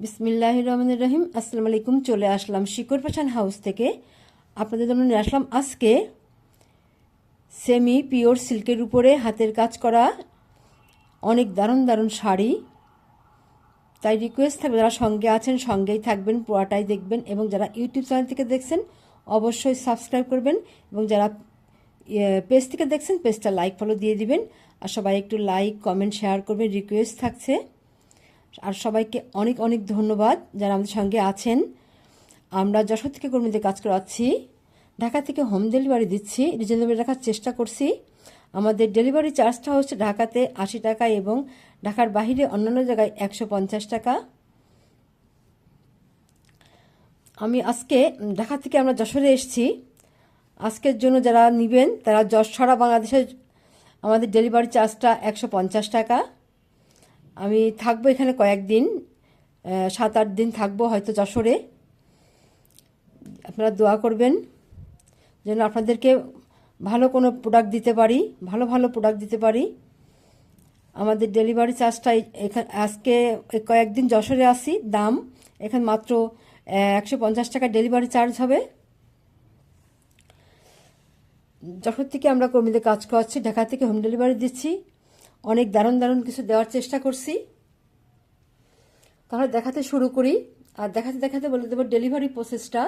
বিসমিল্লাহ রহমান রহিম। আসসালামু আলাইকুম চলে আসলাম শিকর পাশান হাউস থেকে। আপনাদের জন্য নিয়ে আসলাম আজকে সেমি পিওর সিল্কের উপরে হাতের কাজ করা অনেক দারুণ দারুণ শাড়ি। তাই রিকোয়েস্ট থাকবে, যারা সঙ্গে আছেন সঙ্গেই থাকবেন, পুরাটাই দেখবেন এবং যারা ইউটিউব চ্যানেল থেকে দেখছেন, অবশ্যই সাবস্ক্রাইব করবেন এবং যারা পেজ থেকে দেখছেন পেজটা লাইক ফলো দিয়ে দিবেন। আর সবাই একটু লাইক কমেন্ট শেয়ার করবেন রিকোয়েস্ট থাকছে। আর সবাইকে অনেক অনেক ধন্যবাদ যারা আমাদের সঙ্গে আছেন। আমরা যশোর থেকে কর্মীদের কাজ করাচ্ছি। ঢাকা থেকে হোম ডেলিভারি দিচ্ছি। রিজনেবল রাখার চেষ্টা করছি। আমাদের ডেলিভারি চার্জটা হচ্ছে ঢাকাতে আশি টাকা এবং ঢাকার বাহিরে অন্যান্য জায়গায় একশো পঞ্চাশ টাকা। আমি আজকে ঢাকা থেকে আমরা যশোরে এসেছি। আজকের জন্য যারা নেবেন তারা যশ সারা বাংলাদেশের আমাদের ডেলিভারি চার্জটা একশো পঞ্চাশ টাকা। আমি থাকব এখানে কয়েকদিন সাত আট দিন থাকব হয়তো যশোরে। আপনারা দোয়া করবেন যেন আপনাদেরকে ভালো কোনো প্রোডাক্ট দিতে পারি, ভালো ভালো প্রোডাক্ট দিতে পারি। আমাদের ডেলিভারি চার্জটা এখানে আজকে কয়েকদিন যশোরে আসি দাম এখানে মাত্র একশো পঞ্চাশ টাকা ডেলিভারি চার্জ হবে। যশোর থেকে আমরা কর্মীদের কাজ করাচ্ছি, ঢাকা থেকে হোম ডেলিভারি দিচ্ছি। অনেক দারুণ দারুণ কিছু দেওয়ার চেষ্টা করছি। তাহলে দেখাতে শুরু করি। আর দেখাতে দেখাতে বলে দেবো ডেলিভারি প্রসেসটা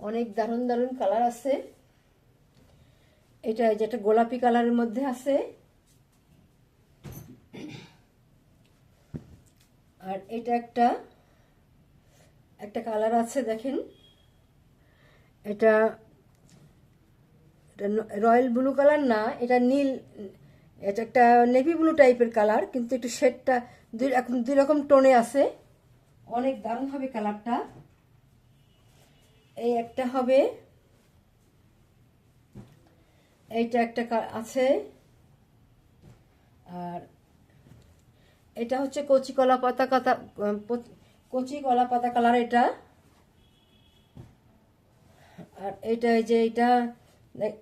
অনেক দারুণ দারুণ কালার আছে। এটা যেটা গোলাপি কালারের মধ্যে আছে। আর এটা একটা একটা কালার আছে দেখেন। এটা রয়্যাল ব্লু কালার না, এটা নীল, এটা একটা নেভি ব্লু টাইপের কালার, কিন্তু একটু শেডটা দুই এখন দুই রকম টোনে আছে। অনেক দারুণ হবে কালারটা। এই একটা হবে, এইটা একটা আছে। আর এটা হচ্ছে কচি কলা পাতা কাতা কচি কলা পাতা কালার এটা। আর এইটা যে এটা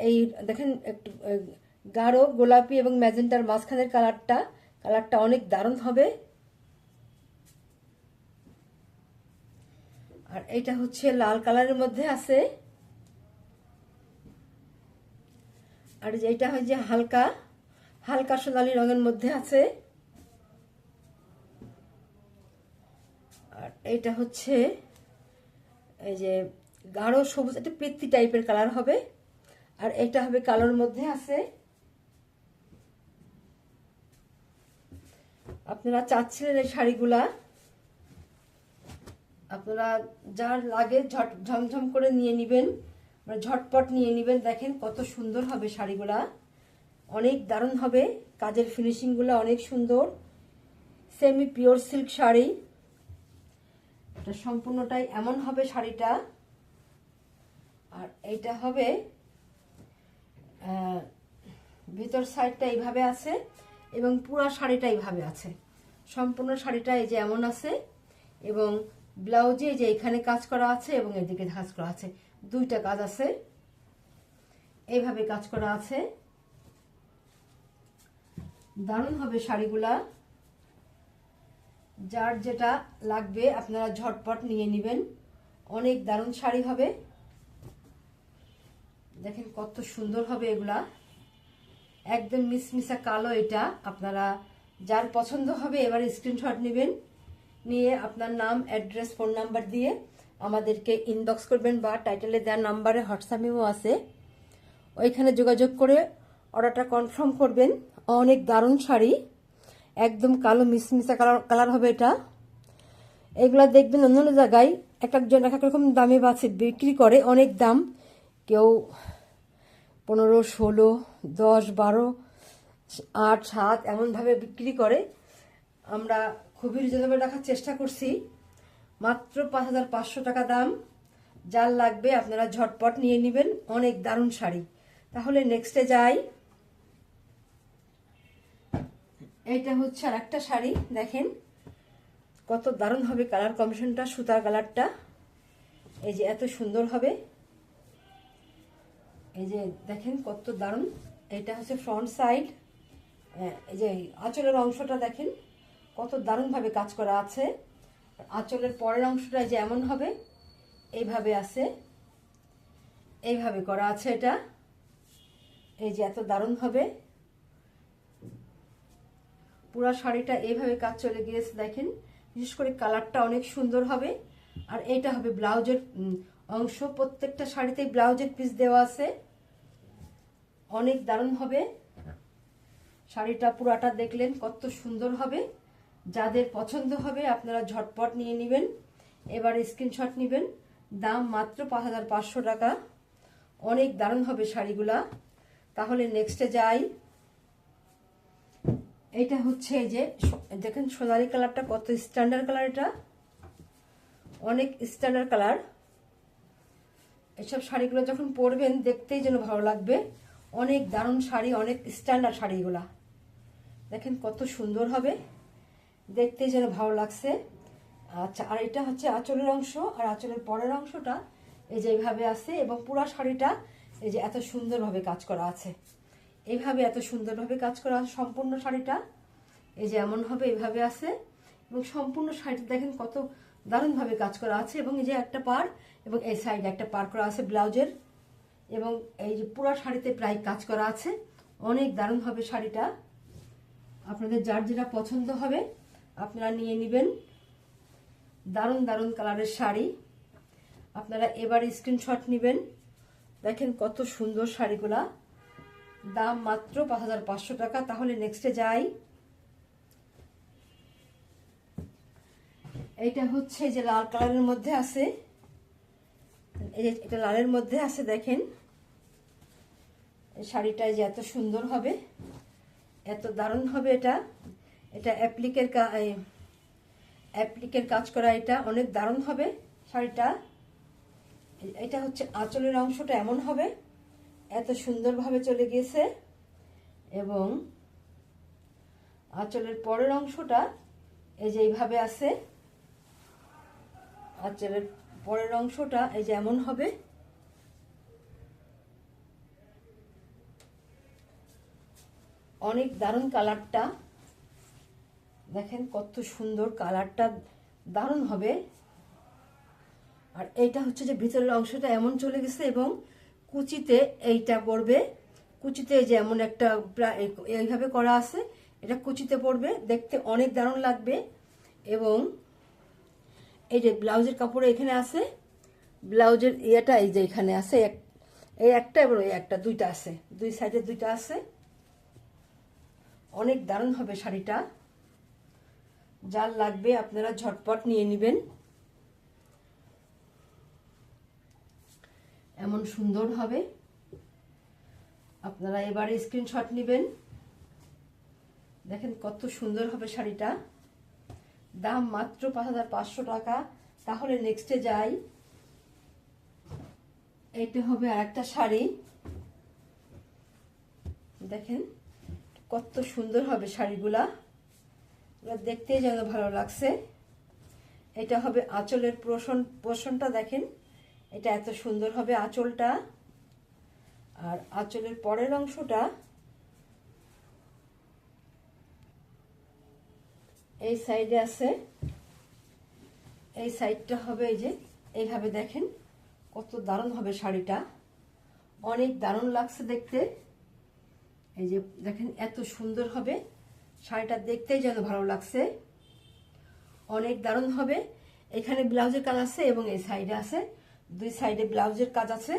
এই দেখেন একটু গাঢ় গোলাপি এবং ম্যাজেন্টার মাঝখানের কালারটা কালারটা অনেক দারুণ হবে। আর এটা হচ্ছে লাল কালারের মধ্যে আছে। আর এইটা হয় যে হালকা হালকা সোনালি রঙের মধ্যে আছে। আর এইটা হচ্ছে এই যে গাঢ় সবুজ একটা পৃথ্বী টাইপের কালার হবে। আর এটা হবে কালোর মধ্যে আছে। আপনারা চাচ্ছিলেন এই শাড়িগুলা। আপনারা যার লাগে ঝট ঝমঝম করে নিয়ে নেবেন মানে ঝটপট নিয়ে নেবেন। দেখেন কত সুন্দর হবে শাড়িগুলা। অনেক দারুণ হবে। কাজের ফিনিশিংগুলো অনেক সুন্দর। Semi pure silk sari. এটা সম্পূর্ণটাই এমন হবে শাড়িটা। আর এইটা হবে ভিতর সাইডটা এইভাবে আছে এবং পুরো শাড়িটা এইভাবে আছে। সম্পূর্ণ শাড়িটা এই যে এমন আছে এবং ব্লাউজে যে এখানে কাজ করা আছে এবং এদিকে কাজ করা আছে। দুইটা কাজ আছে। এইভাবে কাজ করা আছে। দারুণ হবে শাড়িগুলা। যার যেটা লাগবে আপনারা ঝটপট নিয়ে নেবেন। অনেক দারুণ শাড়ি হবে। দেখেন কত সুন্দর হবে এগুলা। একদম মিসমিসা কালো এটা। আপনারা যার পছন্দ হবে এবার স্ক্রিনশট নেবেন। নিয়ে আপনার নাম অ্যাড্রেস ফোন নাম্বার দিয়ে আমাদেরকে ইনবক্স করবেন বা টাইটেলে দেওয়ার নাম্বারে হোয়াটসঅ্যাপেও আছে। ওইখানে যোগাযোগ করে অর্ডারটা কনফার্ম করবেন। অনেক দারুণ শাড়ি। একদম কালো, মিসমিসা কালার কালার হবে এটা। এগুলা দেখবেন অন্য জায়গায় এক একজন এক এক রকম দামে বাছে বিক্রি করে, অনেক দাম। কেউ পনেরো, ষোলো, দশ, বারো, আট, সাত এমনভাবে বিক্রি করে। আমরা খুবই রিজনেবল রাখার চেষ্টা করছি। মাত্র পাঁচ হাজার পাঁচশো টাকা দাম। যার লাগবে আপনারা ঝটপট নিয়ে নেবেন। অনেক দারুণ শাড়ি। তাহলে নেক্সটে যাই। এইটা হচ্ছে আর একটা শাড়ি, দেখেন। কত দারুণ হবে কালার কম্বিনেশনটা সুতার কালারটা এই যে এত সুন্দর হবে। এই যে দেখেন কত দারুণ। এটা হচ্ছে ফ্রন্ট সাইড এই যে আঁচলের অংশটা দেখেন, কত দারুণভাবে কাজ করা আছে। আঁচলের পরের অংশটা যে এমন হবে, এইভাবে আছে। এইভাবে করা আছে এটা। এই যে এত দারুণ হবে। পুরো শাড়িটা এইভাবে কাজ চলে গিয়েছে, দেখেন। বিশেষ করে কালারটা অনেক সুন্দর হবে। আর এটা হবে ব্লাউজের অংশ প্রত্যেকটা শাড়িতেই ব্লাউজের পিস দেওয়া আছে। অনেক দারুণ হবে। শাড়িটা পুরাটা দেখলেন কত সুন্দর হবে। যাদের পছন্দ হবে আপনারা ঝটপট নিয়ে নেবেন। এবার স্ক্রিনশট নেবেন। দাম মাত্র পাঁচ হাজার পাঁচশো টাকা। অনেক দারুণ হবে শাড়িগুলা। তাহলে নেক্সটে যাই। এইটা হচ্ছে এই যে দেখেন সোনালি কালারটা কত স্ট্যান্ডার্ড কালার এটা। অনেক স্ট্যান্ডার্ড কালার এসব শাড়িগুলো যখন পরবেন দেখতেই যেন ভালো লাগবে। অনেক দারুণ শাড়ি, অনেক স্ট্যান্ডার্ড শাড়িগুলা। দেখেন কত সুন্দর হবে। দেখতে যেন ভালো লাগছে। আচ্ছা আর এটা হচ্ছে আঁচলের অংশ। আর আঁচলের পরের অংশটা এই যে এইভাবে আছে এবং পুরা শাড়িটা এই যে এত সুন্দরভাবে কাজ করা আছে। এইভাবে এত সুন্দরভাবে কাজ করা আছে সম্পূর্ণ শাড়িটা। এই যে এমন হবে, এইভাবে আছে। এবং সম্পূর্ণ শাড়িটা দেখেন কত দারুণভাবে কাজ করা আছে। এবং এই যে একটা পার এবং এই সাইডে একটা পার করা আছে ব্লাউজের এবং এই যে পুরা শাড়িতে প্রায় কাজ করা আছে। অনেক দারুণ হবে শাড়িটা। আপনাদের যার যেটা পছন্দ হবে, আপনারা নিয়ে নেবেন। দারুণ দারুণ কালারের শাড়ি। আপনারা এবার স্ক্রিনশট নেবেন। দেখেন কত সুন্দর শাড়িগুলা। দাম মাত্র পাঁচ হাজার পাঁচশো টাকা। তাহলে নেক্সটে যাই। এইটা হচ্ছে যে লাল কালারের মধ্যে আছে। এই যে এটা লালের মধ্যে আছে, দেখেন। শাড়িটা যে এত সুন্দর হবে, এত দারুণ হবে এটা। এটা অ্যাপ্লিকের অ্যাপ্লিকের কাজ করা এটা অনেক দারুণ হবে শাড়িটা। এটা হচ্ছে আঁচলের অংশটা এমন হবে, এত সুন্দরভাবে চলে গিয়েছে। এবং আঁচলের পরের অংশটা এই যে এইভাবে আছে, আঁচলের পরের অংশটা এই যে এমন হবে। অনেক দারুণ কালারটা। দেখেন কত সুন্দর কালারটা, দারুণ হবে। আর এইটা হচ্ছে যে ভিতরের অংশটা এমন চলে গেছে এবং কুচিতে এইটা পড়বে। কুচিতে যে এমন একটা এইভাবে করা আছে, এটা কুচিতে পড়বে। দেখতে অনেক দারুণ লাগবে এবং এই যে ব্লাউজের কাপড় এখানে আছে, ব্লাউজের ইয়েটা এই যে এখানে আছে এই একটা এবং এই একটা, দুইটা আছে, দুই সাইডে দুইটা আছে। অনেক দারুণ হবে শাড়িটা। যার লাগবে আপনারা ঝটপট নিয়ে নেবেন। এমন সুন্দর হবে। আপনারা এবারে স্ক্রিনশট নেবেন। দেখেন কত সুন্দর হবে শাড়িটা। দাম মাত্র পাঁচ হাজার পাঁচশো টাকা। তাহলে নেক্সটে যাই। এটা হবে আর একটা শাড়ি। দেখেন, কত সুন্দর হবে শাড়িগুলা। দেখতেই যেন ভালো লাগছে। এটা হবে আঁচলের পোষণ, পোষণটা দেখেন। এটা এত সুন্দর হবে আঁচলটা। আর আঁচলের পরের অংশটা এই সাইডে আছে। এই সাইডটা হবে এই যে, এইভাবে দেখেন কত দারুণ হবে শাড়িটা। অনেক দারুণ লাগছে দেখতে। এই যে দেখেন এত সুন্দর হবে। শাড়িটা দেখতেই যেন ভালো লাগছে। অনেক দারুণ হবে। এখানে ব্লাউজের কাজ আছে এবং এই সাইডে আছে। দুই সাইডে ব্লাউজের কাজ আছে।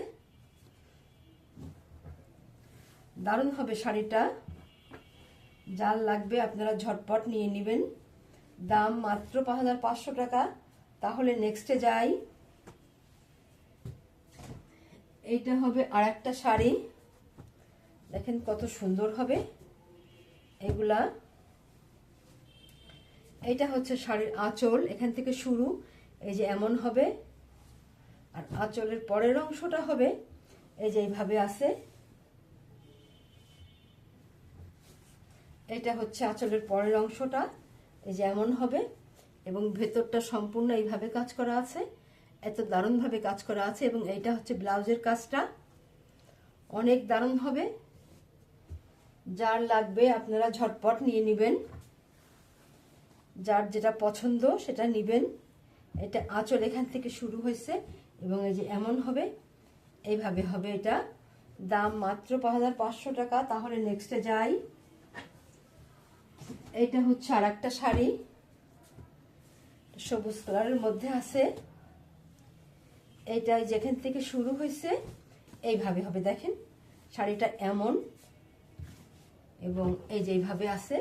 দারুণ হবে শাড়িটা। যার লাগবে আপনারা ঝটপট নিয়ে নেবেন। দাম মাত্র পাঁচ হাজার পাঁচশো টাকা। তাহলে নেক্সটে যাই। এইটা হবে আর একটা শাড়ি। দেখেন কত সুন্দর হবে এগুলা। এইটা হচ্ছে শাড়ির আঁচল, এখান থেকে শুরু। এই যে এমন হবে। আর আঁচলের পরের অংশটা হবে, এই যে এইভাবে আছে। এটা হচ্ছে আঁচলের পরের অংশটা। এই যে এমন হবে, এবং ভেতরটা সম্পূর্ণ এইভাবে কাজ করা আছে, এত দারুণভাবে কাজ করা আছে, এবং এইটা হচ্ছে ব্লাউজের কাজটা। অনেক দারুণ হবে। যার লাগবে আপনারা ঝটপট নিয়ে নেবেন। যার যেটা পছন্দ সেটা নেবেন। এটা আঁচল এখান থেকে শুরু হয়েছে, এবং এই যে এমন হবে, এইভাবে হবে এটা। দাম মাত্র পাঁচ হাজার পাঁচশো টাকা, তাহলে নেক্সটে যাই। এইটা হচ্ছে আর একটা শাড়ি সবুজ কালারের মধ্যে আছে। এটা যেখান থেকে শুরু হয়েছে, এইভাবে হবে, দেখেন। শাড়িটা এমন, এবং এই যে এইভাবে আছে,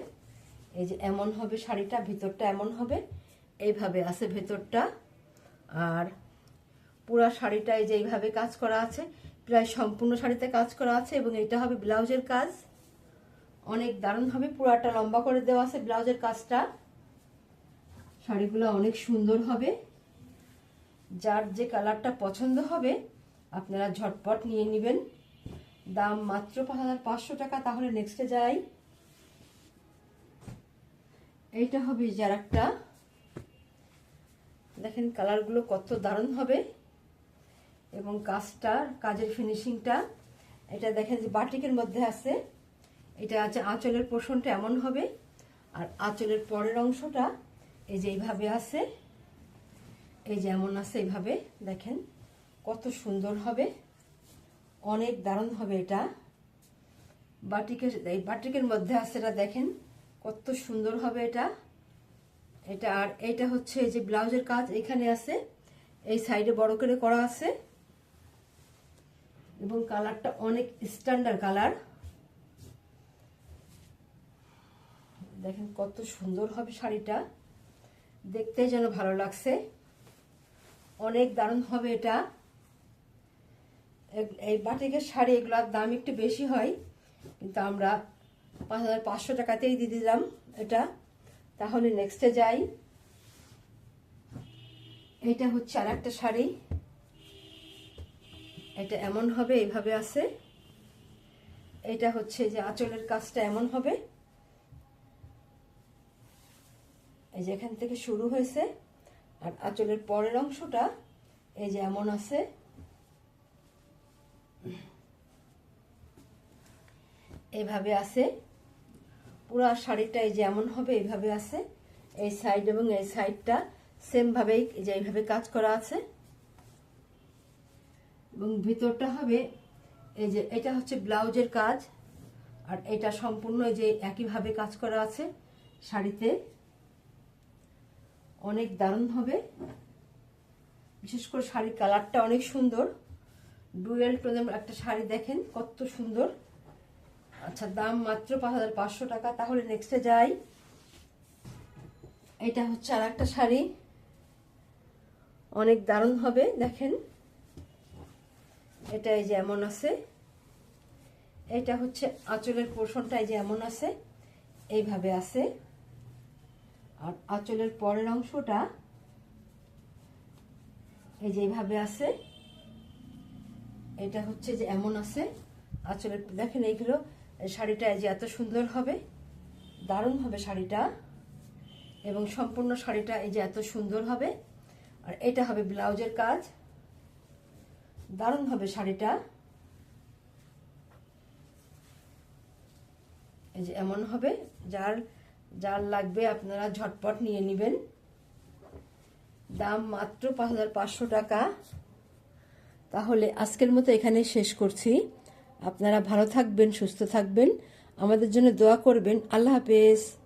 এই যে এমন হবে শাড়িটা, ভিতরটা এমন হবে, এইভাবে আছে ভেতরটা। আর পুরা শাড়িটা এই যে এইভাবে কাজ করা আছে, প্রায় সম্পূর্ণ শাড়িতে কাজ করা আছে, এবং এটা হবে ব্লাউজের কাজ। অনেক দারুণ হবে পুরাটা লম্বা করে দেওয়া আছে ব্লাউজের কাজটা। শাড়িগুলো অনেক সুন্দর হবে। যার যে কালারটা পছন্দ হবে, আপনারা ঝটপট নিয়ে নেবেন। দাম মাত্র পাঁচ হাজার পাঁচশো টাকা, তাহলে নেক্সটে যাই। এইটা হবে যার একটা দেখেন কালারগুলো কত দারুণ হবে। এবং কাজটা কাজের ফিনিশিংটা এটা দেখেন যে বাটিকের মধ্যে আছে। এটা আছে আঁচলের পোষণটা এমন হবে। আর আঁচলের পরের অংশটা এই যে এইভাবে আছে, এই যে এমন আছে এইভাবে, দেখেন কত সুন্দর হবে। অনেক দারুণ হবে এটা। বাটিকের, এই বাটিকের মধ্যে আছে এটা দেখেন কত সুন্দর হবে এটা। এটা আর এইটা হচ্ছে এই যে ব্লাউজের কাজ এখানে আছে। এই সাইডে বড় করে করা আছে। এবং কালারটা অনেক স্ট্যান্ডার্ড কালার। দেখেন কত সুন্দর হবে শাড়িটা। দেখতেই যেন ভালো লাগছে। অনেক দারুণ হবে এটা। এই বাটিকের শাড়ি এগুলোর দাম একটু বেশি হয়, কিন্তু আমরা পাঁচ হাজার পাঁচশো টাকাতেই দিয়ে দিলাম এটা। তাহলে নেক্সটে যাই। এটা হচ্ছে আর একটা শাড়ি। এটা এমন হবে, এইভাবে আছে। এটা হচ্ছে যে আঁচলের কাজটা এমন হবে। এই যে এখান থেকে শুরু হয়েছে, আর আঁচলের পরের অংশটা এই যে এমন আছে। এইভাবে আছে। পুরো শাড়িটা এই যে এমন হবে, এইভাবে আছে। এই সাইড এবং এই সাইডটা সেমভাবেই যে এইভাবে কাজ করা আছে। এবং ভিতরটা হবে এই যে এটা হচ্ছে ব্লাউজের কাজ, আর এটা সম্পূর্ণ যে একইভাবে কাজ করা আছে শাড়িতে। অনেক দারুণ হবে। বিশেষ করে শাড়ির কালারটা অনেক সুন্দর। ডুয়েল টোনের একটা শাড়ি দেখেন, কত সুন্দর। আচ্ছা দাম মাত্র পাঁচ হাজার পাঁচশো টাকা। তাহলে নেক্সটে যাই। এটা হচ্ছে আর একটা শাড়ি। অনেক দারুণ হবে, দেখেন। এটা এই যে এমন আছে। এটা হচ্ছে আঁচলের পোর্শনটা এই যে এমন আছে, এইভাবে আছে। আর আঁচলের পরের অংশটা এই যে এইভাবে আছে। এটা হচ্ছে যে এমন আছে। আঁচলের, দেখেন এইগুলো শাড়িটা যে এত সুন্দর হবে, দারুণ হবে শাড়িটা। এবং সম্পূর্ণ শাড়িটা এই যে এত সুন্দর হবে। আর এটা হবে ব্লাউজের কাজ। দারুণ হবে শাড়িটা। এই যে এমন হবে, যার যার লাগবে আপনারা ঝটপট নিয়ে নেবেন। দাম মাত্র পাঁচ হাজার পাঁচশো টাকা। তাহলে আজকের মতো এখানে শেষ করছি। আপনারা ভালো থাকবেন, সুস্থ থাকবেন। আমাদের জন্য দোয়া করবেন। আল্লাহ হাফেজ।